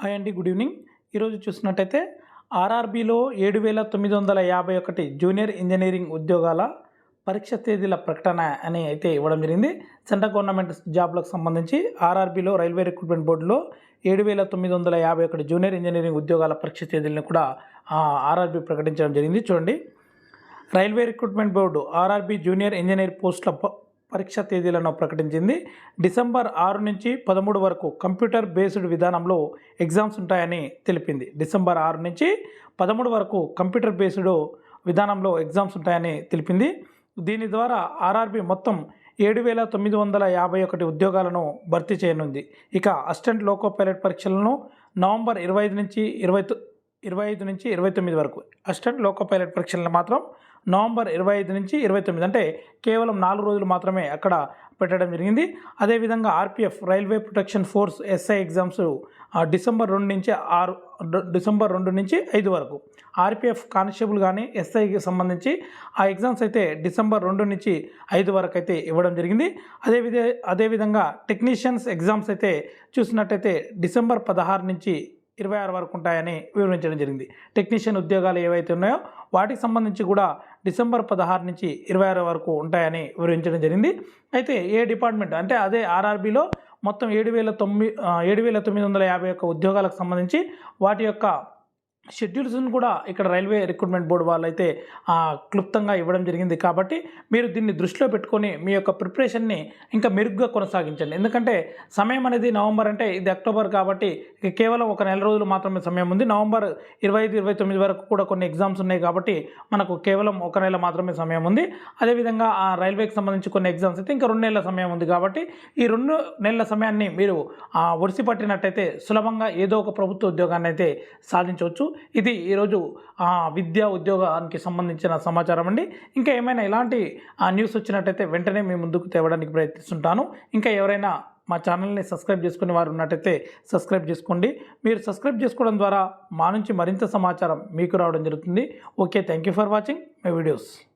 Hi అండి good evening. ఈరోజు చూసినట్టయితే ఆర్ఆర్బిలో ఏడు వేల తొమ్మిది వందల యాభై ఒకటి జూనియర్ ఇంజనీరింగ్ ఉద్యోగాల పరీక్ష తేదీల ప్రకటన అని అయితే ఇవ్వడం జరిగింది. సెంట్రల్ గవర్నమెంట్ జాబ్లకు సంబంధించి ఆర్ఆర్బిలో రైల్వే రిక్రూట్మెంట్ బోర్డులో ఏడు వేల తొమ్మిది వందల యాభై ఒకటి జూనియర్ ఇంజనీరింగ్ ఉద్యోగాల పరీక్ష తేదీలను కూడా ఆర్ఆర్బి ప్రకటించడం జరిగింది. చూడండి. Railway recruitment board RRB junior engineer పోస్టుల పరీక్ష తేదీలను ప్రకటించింది. డిసెంబర్ ఆరు నుంచి పదమూడు వరకు కంప్యూటర్ బేస్డ్ విధానంలో ఎగ్జామ్స్ ఉంటాయని తెలిపింది. డిసెంబర్ ఆరు నుంచి పదమూడు వరకు కంప్యూటర్ బేస్డ్ విధానంలో ఎగ్జామ్స్ ఉంటాయని తెలిపింది. దీని ద్వారా ఆర్ఆర్బి మొత్తం ఏడు వేల తొమ్మిది వందల యాభై ఒకటి ఉద్యోగాలను భర్తీ చేయనుంది. ఇక అసిస్టెంట్ లోకో పైలట్ పరీక్షలను నవంబర్ ఇరవై ఐదు నుంచి ఇరవై తొ- ఇరవై ఐదు నుంచి ఇరవై తొమ్మిది వరకు. అసిస్టెంట్ లోకో పైలట్ పరీక్షలను మాత్రం నవంబర్ ఇరవై ఐదు నుంచి ఇరవై తొమ్మిది అంటే కేవలం నాలుగు రోజులు మాత్రమే అక్కడ పెట్టడం జరిగింది. అదేవిధంగా RPF railway protection force SI exams December రెండు నుంచి ఆరు డిసెంబర్ రెండు నుంచి ఐదు వరకు. ఆర్పిఎఫ్ కానిస్టేబుల్ కానీ ఎస్ఐకి సంబంధించి ఆ ఎగ్జామ్స్ అయితే డిసెంబర్ రెండు నుంచి ఐదు వరకు అయితే ఇవ్వడం జరిగింది. అదే విధ అదేవిధంగా టెక్నీషియన్స్ ఎగ్జామ్స్ అయితే చూసినట్టయితే డిసెంబర్ పదహారు నుంచి ఇరవై ఆరు వరకు ఉంటాయని వివరించడం జరిగింది. టెక్నీషియన్ ఉద్యోగాలు ఏవైతే ఉన్నాయో వాటికి సంబంధించి కూడా డిసెంబర్ పదహారు నుంచి ఇరవై ఆరు వరకు ఉంటాయని వివరించడం జరిగింది. అయితే ఏ డిపార్ట్మెంట్? అంటే అదే ఆర్ఆర్బిలో మొత్తం ఏడు వేల తొమ్మిది ఏడు వేల తొమ్మిది వందల యాభై ఒక్క ఉద్యోగాలకు సంబంధించి వాటి యొక్క షెడ్యూల్స్ను కూడా ఇక్కడ రైల్వే రిక్రూట్మెంట్ బోర్డు వాళ్ళు అయితే క్లుప్తంగా ఇవ్వడం జరిగింది. కాబట్టి మీరు దీన్ని దృష్టిలో పెట్టుకొని మీ యొక్క ప్రిపరేషన్ని ఇంకా మెరుగ్గా కొనసాగించండి. ఎందుకంటే సమయం అనేది నవంబర్ అంటే ఇది అక్టోబర్ కాబట్టి కేవలం ఒక నెల రోజులు మాత్రమే సమయం ఉంది. నవంబర్ ఇరవై ఐదు ఇరవై తొమ్మిది వరకు కూడా కొన్ని ఎగ్జామ్స్ ఉన్నాయి కాబట్టి మనకు కేవలం ఒక నెల మాత్రమే సమయం ఉంది. అదేవిధంగా ఆ రైల్వేకి సంబంధించి కొన్ని ఎగ్జామ్స్ అయితే ఇంకా రెండు నెలల సమయం ఉంది కాబట్టి ఈ రెండు నెలల సమయాన్ని మీరు ఆ, ఒడిసి పట్టినట్టయితే సులభంగా ఏదో ఒక ప్రభుత్వ ఉద్యోగాన్ని అయితే సాధించవచ్చు. ఇది ఈరోజు ఆ, విద్యా ఉద్యోగానికి సంబంధించిన సమాచారం అండి. ఇంకా ఏమైనా ఇలాంటి ఆ, న్యూస్ వచ్చినట్టయితే వెంటనే మీ ముందుకు తేవడానికి ప్రయత్నిస్తుంటాను. ఇంకా ఎవరైనా మా ఛానల్ని సబ్స్క్రైబ్ చేసుకునే వారు ఉన్నట్టయితే సబ్స్క్రైబ్ చేసుకోండి. మీరు సబ్స్క్రైబ్ చేసుకోవడం ద్వారా మా నుంచి మరింత సమాచారం మీకు రావడం జరుగుతుంది. Okay thank you for watching. My videos.